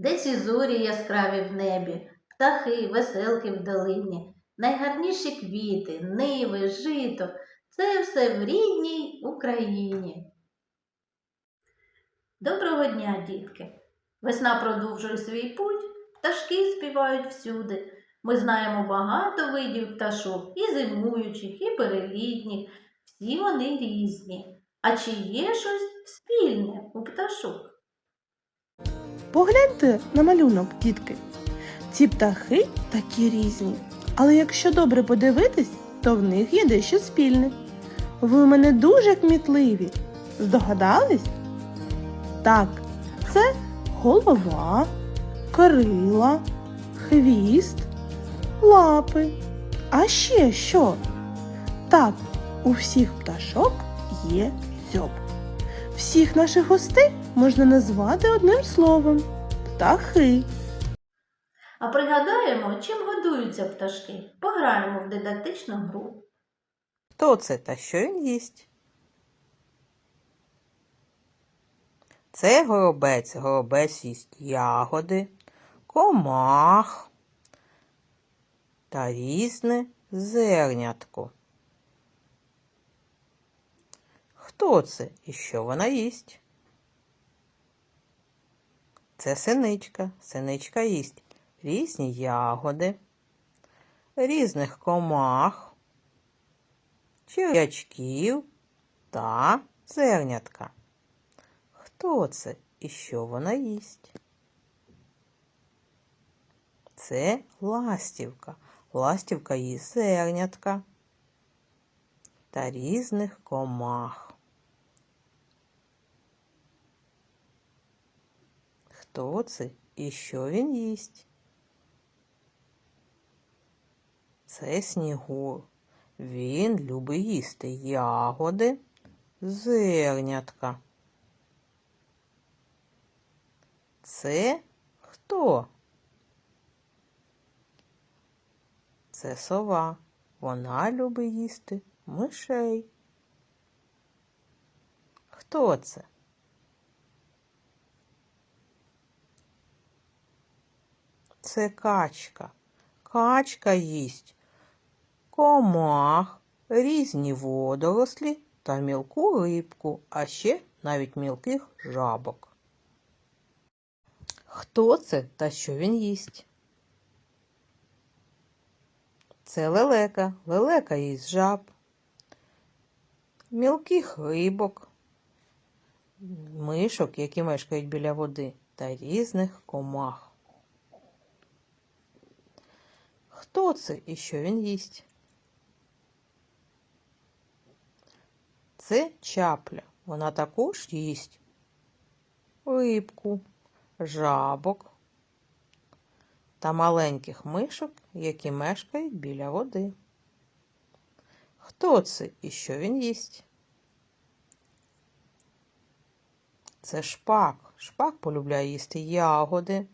Десь і зорі яскраві в небі, птахи, веселки в долині, найгарніші квіти, ниви, жито це все в рідній Україні. Доброго дня, дітки! Весна продовжує свій путь, пташки співають всюди. Ми знаємо багато видів пташок, і зимуючих, і перелітніх. Всі вони різні. А чи є щось спільне у пташок? Погляньте на малюнок, дітки. Ці птахи такі різні, але якщо добре подивитись, то в них є дещо спільне. Ви у мене дуже кмітливі. Здогадались? Так, це голова, крила, хвіст, лапи. А ще що? Так, у всіх пташок є дзьоб. Всіх наших гостей можна назвати одним словом птахи. А пригадаємо, чим годуються пташки. Пограємо в дидактичну гру. Хто це та що він їсть? Це горобець. Горобець їсть ягоди, комах та різне зернятко. Хто це і що вона їсть? Це синичка. Синичка їсть різні ягоди, різних комах, черв'ячків та зернятка. Хто це і що вона їсть? Це ластівка. Ластівка їсть зернятка та різних комах. Хто це і що він їсть? Це снігур. Він любить їсти ягоди, зернятка. Це хто? Це сова. Вона любить їсти мишей. Хто це? Це качка. Качка їсть комах, різні водорослі та мілку рибку, а ще навіть мілких жабок. Хто це та що він їсть? Це лелека. Лелека їсть жаб, мілких рибок, мишок, які мешкають біля води, та різних комах. Хто це і що він їсть? Це чапля. Вона також їсть рибку, жабок та маленьких мишок, які мешкають біля води. Хто це і що він їсть? Це шпак. Шпак полюбляє їсти ягоди,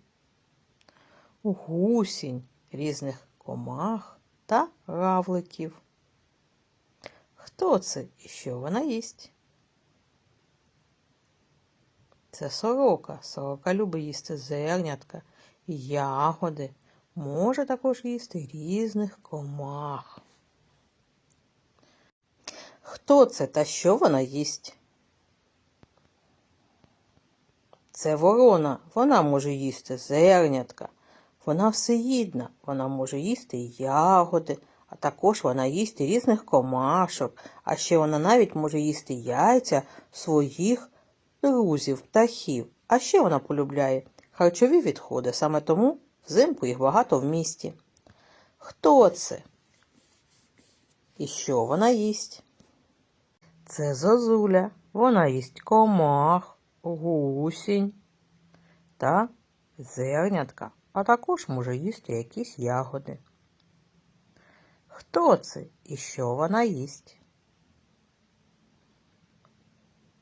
гусінь, різних комах та равликів. Хто це і що вона їсть? Це сорока. Сорока любить їсти зернятка, ягоди, може також їсти різних комах. Хто це та що вона їсть? Це ворона. Вона може їсти зернятка. Вона всеїдна. Вона може їсти ягоди, а також вона їсть різних комашок, а ще вона навіть може їсти яйця своїх друзів, птахів. А ще вона полюбляє харчові відходи, саме тому взимку їх багато в місті. Хто це? І що вона їсть? Це зозуля. Вона їсть комах, гусінь та зернятка, а також може їсти якісь ягоди. Хто це і що вона їсть?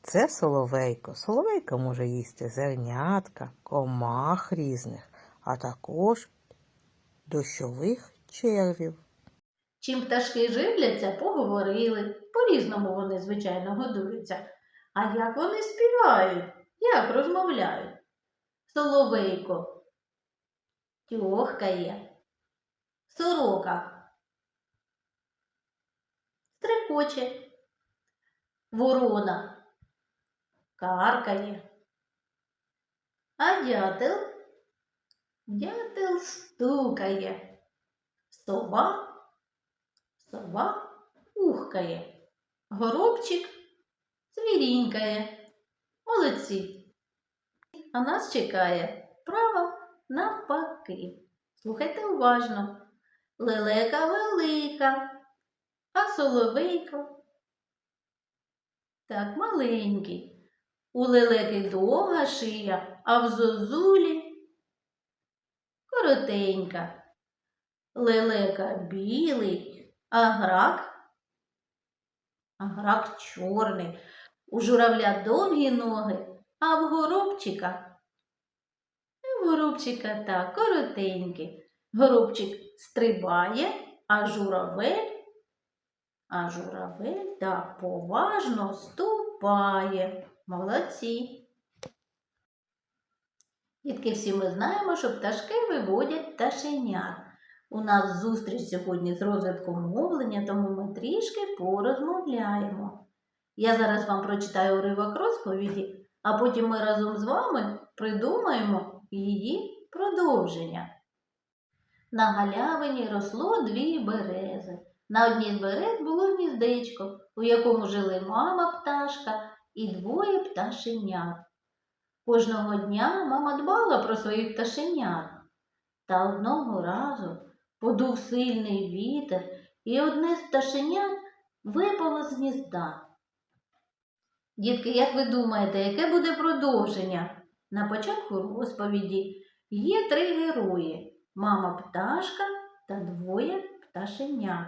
Це соловейко. Соловейко може їсти зернятка, комах різних, а також дощових червів. Чим пташки живляться, поговорили. По-різному вони, звичайно, годуються. А як вони співають, як розмовляють? Соловейко. Тьохкає. Сорока. Стрекоче. Ворона. Каркає. А дятел? Дятел стукає. Сова. Сова ухкає. Горобчик цвірінькає. Молодці. А нас чекає навпаки. Слухайте уважно. Лелека велика, а соловейко. Так, маленький. У лелеки довга шия, а в зозулі коротенька. Лелека білий, а грак а грак чорний. У журавля довгі ноги, а в горобчика. Горобчика так, коротенькі. Горобчик стрибає, а журавель, а журавель так поважно ступає. Молодці. Дітки, всі ми знаємо, що пташки виводять пташенят. У нас зустріч сьогодні з розвитком мовлення, тому ми трішки порозмовляємо. Я зараз вам прочитаю уривок розповіді, а потім ми разом з вами придумаємо її продовження. На галявині росло дві берези. На одній з берез було гніздечко, у якому жили мама пташка і двоє пташенят. Кожного дня мама дбала про своїх пташенят. Та одного разу подув сильний вітер, і одне з пташенят випало з гнізда. Дітки, як ви думаєте, яке буде продовження? На початку розповіді є три герої мама пташка та двоє пташенят.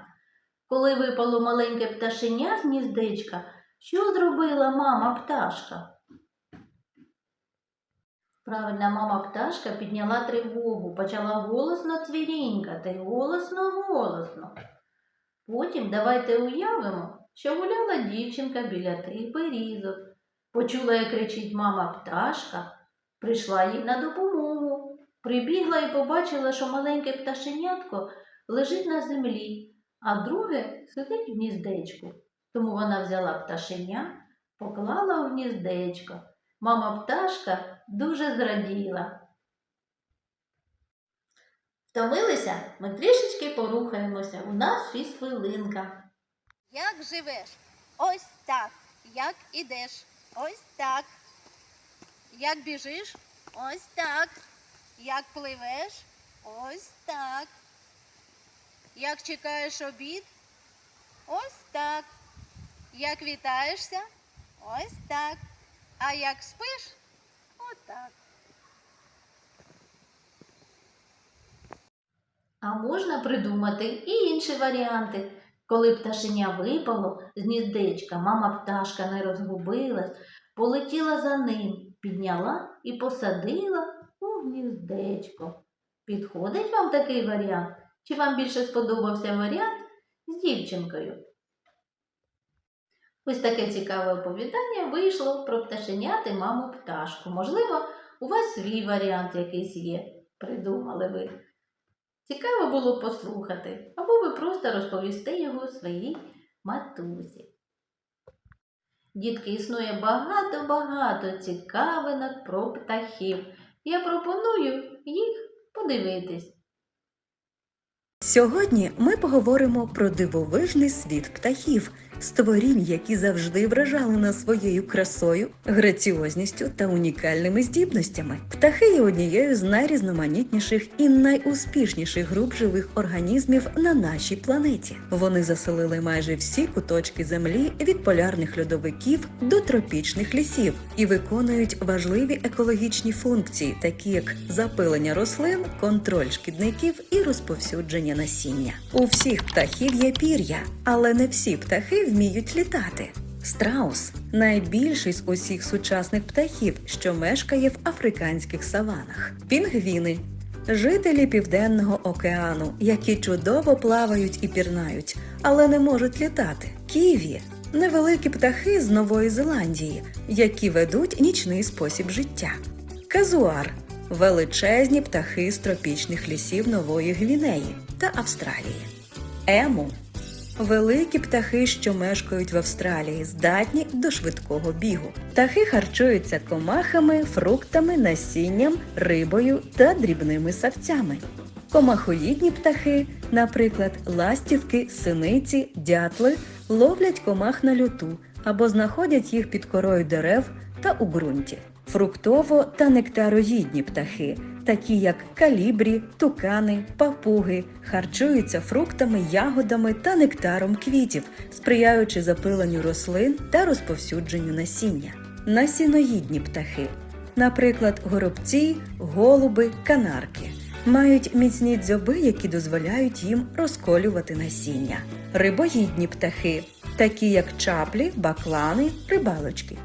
Коли випало маленьке пташеня з гніздечка, що зробила мама пташка? Правильно, мама пташка підняла тривогу, почала голосно цвірінькати, голосно, голосно. Потім давайте уявимо, що гуляла дівчинка біля тих берізок. Почула, як кричить мама пташка, прийшла їй на допомогу. Прибігла і побачила, що маленьке пташенятко лежить на землі, а друге сидить в гніздечку. Тому вона взяла пташеня, поклала у гніздечко. Мама пташка дуже зраділа. Втомилися? Ми трішечки порухаємося. У нас шість хвилинка. Як живеш? Ось так. Як ідеш? Ось так. Як біжиш? Ось так. Як пливеш? Ось так. Як чекаєш обід? Ось так. Як вітаєшся? Ось так. А як спиш? Отак. А можна придумати і інші варіанти. Коли пташеня випало з гніздечка, мама пташка не розгубилась, полетіла за ним, підняла і посадила у гніздечко. Підходить вам такий варіант? Чи вам більше сподобався варіант з дівчинкою? Ось таке цікаве оповідання вийшло про пташенят і маму пташку. Можливо, у вас свій варіант якийсь є, придумали ви. Цікаво було послухати, або ви просто розповісти його своїй матусі. Дітки, існує багато-багато цікавинок про птахів. Я пропоную їх подивитись. Сьогодні ми поговоримо про дивовижний світ птахів, створінь, які завжди вражали нас своєю красою, граціозністю та унікальними здібностями. Птахи є однією з найрізноманітніших і найуспішніших груп живих організмів на нашій планеті. Вони заселили майже всі куточки землі від полярних льодовиків до тропічних лісів і виконують важливі екологічні функції, такі як запилення рослин, контроль шкідників і розповсюдження насіння. У всіх птахів є пір'я, але не всі птахи вміють літати. Страус найбільший з усіх сучасних птахів, що мешкає в африканських саванах. Пінгвіни жителі Південного океану, які чудово плавають і пірнають, але не можуть літати. Ківі невеликі птахи з Нової Зеландії, які ведуть нічний спосіб життя. Казуар величезні птахи з тропічних лісів Нової Гвінеї та Австралії. Ему великі птахи, що мешкають в Австралії, здатні до швидкого бігу. Птахи харчуються комахами, фруктами, насінням, рибою та дрібними савцями. Комахоїдні птахи, наприклад, ластівки, синиці, дятли, ловлять комах на льоту або знаходять їх під корою дерев та у ґрунті. Фруктово та нектароїдні птахи, такі як калібрі, тукани, папуги, харчуються фруктами, ягодами та нектаром квітів, сприяючи запиленню рослин та розповсюдженню насіння. Насіноїдні птахи, наприклад, горобці, голуби, канарки. Мають міцні дзьоби, які дозволяють їм розколювати насіння. Рибоїдні птахи, такі як чаплі, баклани, рибалочки.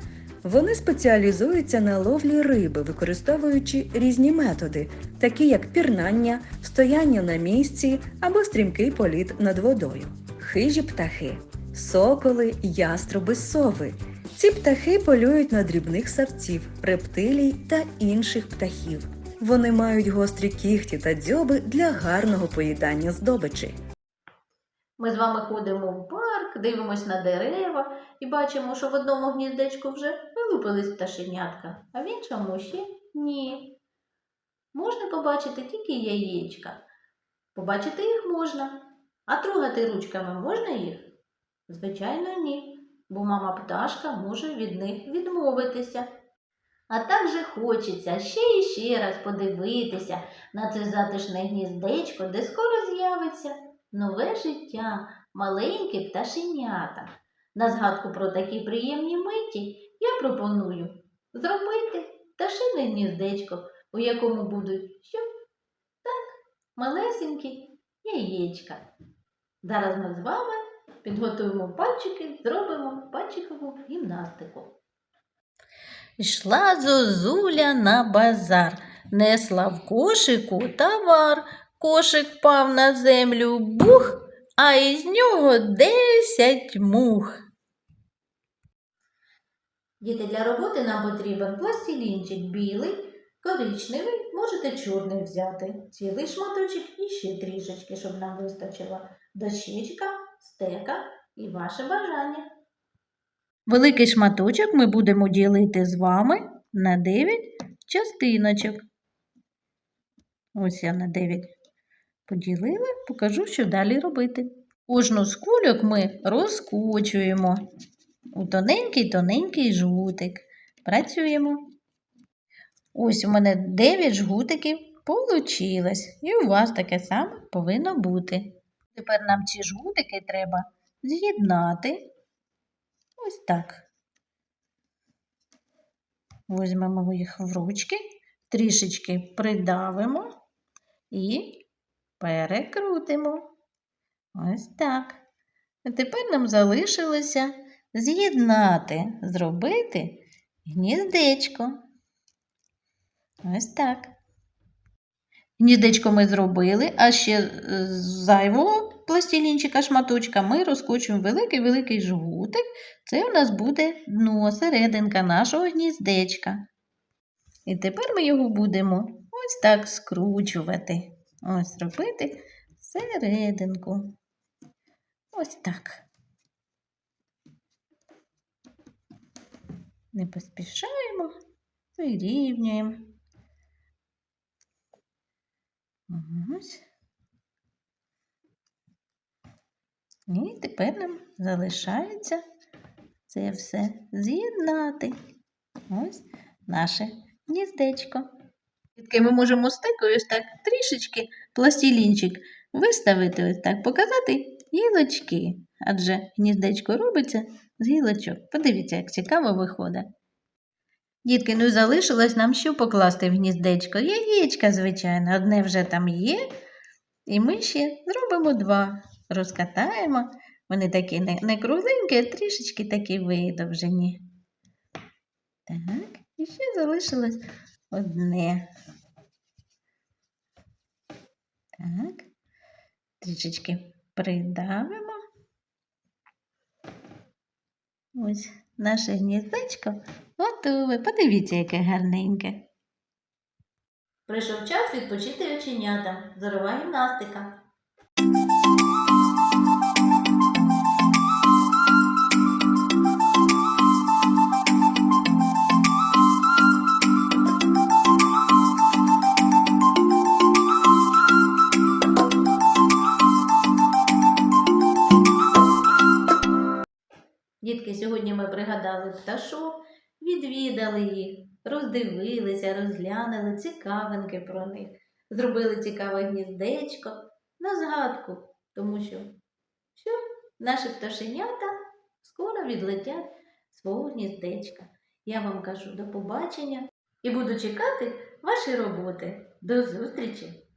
Вони спеціалізуються на ловлі риби, використовуючи різні методи, такі як пірнання, стояння на місці або стрімкий політ над водою. Хижі птахи, соколи, яструби, сови. Ці птахи полюють на дрібних савців, рептилій та інших птахів. Вони мають гострі кігті та дзьоби для гарного поїдання здобичі. Ми з вами ходимо в парк, дивимось на дерева і бачимо, що в одному гніздечку вже вилупились пташенятка, а в іншому ще ні. Можна побачити тільки яєчка. Побачити їх можна, а трогати ручками можна їх? Звичайно, ні, бо мама пташка може від них відмовитися. А так же хочеться ще і ще раз подивитися на це затишне гніздечко, де скоро з'явиться нове життя, маленькі пташенята. На згадку про такі приємні миті я пропоную зробити пташине гніздечко, у якому будуть що? Так, малесенькі яєчка. Зараз ми з вами підготуємо пальчики, зробимо пальчикову гімнастику. Йшла зозуля на базар, несла в кошику товар. Кошик впав на землю бух, а із нього десять мух. Діти, для роботи нам потрібен пластилінчик білий, коричневий, можете чорний взяти, цілий шматочок і ще трішечки, щоб нам вистачило дощечка, стека і ваше бажання. Великий шматочок ми будемо ділити з вами на 9 частиночок. Ось я на 9 поділила, покажу, що далі робити. Кожну з кульок ми розкочуємо у тоненький-тоненький жгутик. Працюємо. Ось у мене 9 жгутиків получилось. І у вас таке саме повинно бути. Тепер нам ці жгутики треба з'єднати. Ось так. Візьмемо їх в ручки, трішечки придавимо і перекрутимо. Ось так. А тепер нам залишилося з'єднати, зробити гніздечко. Ось так. Гніздечко ми зробили, а ще з зайвого пластилінчика шматочка ми розкочуємо великий-великий жгутик. Це у нас буде дно, серединка нашого гніздечка. І тепер ми його будемо ось так скручувати. Ось робити серединку. Ось так. Не поспішаємо, вирівнюємо. Ось. І тепер нам залишається це все з'єднати. Ось наше гніздечко. Тільки ми можемо стекою ось так трішечки пластилінчик виставити, ось так, показати гілочки. Адже гніздечко робиться з гілочок. Подивіться, як цікаво виходить. Дітки, ну і залишилось нам що покласти в гніздечко? Яєчка, звичайно, одне вже там є. І ми ще зробимо два. Розкатаємо. Вони такі не кругленькі, а трішечки такі видовжені. Так, і ще залишилось одне. Так, трішечки придавимо. Ось наше гніздечко готове. Подивіться, яке гарненьке. Прийшов час відпочити оченятам. Зорова гімнастика. Ми пташок, відвідали їх, роздивилися, розглянули цікавинки про них, зробили цікаве гніздечко на згадку, тому що, що наші пташенята скоро відлетять свого гніздечка. Я вам кажу до побачення і буду чекати ваші роботи. До зустрічі!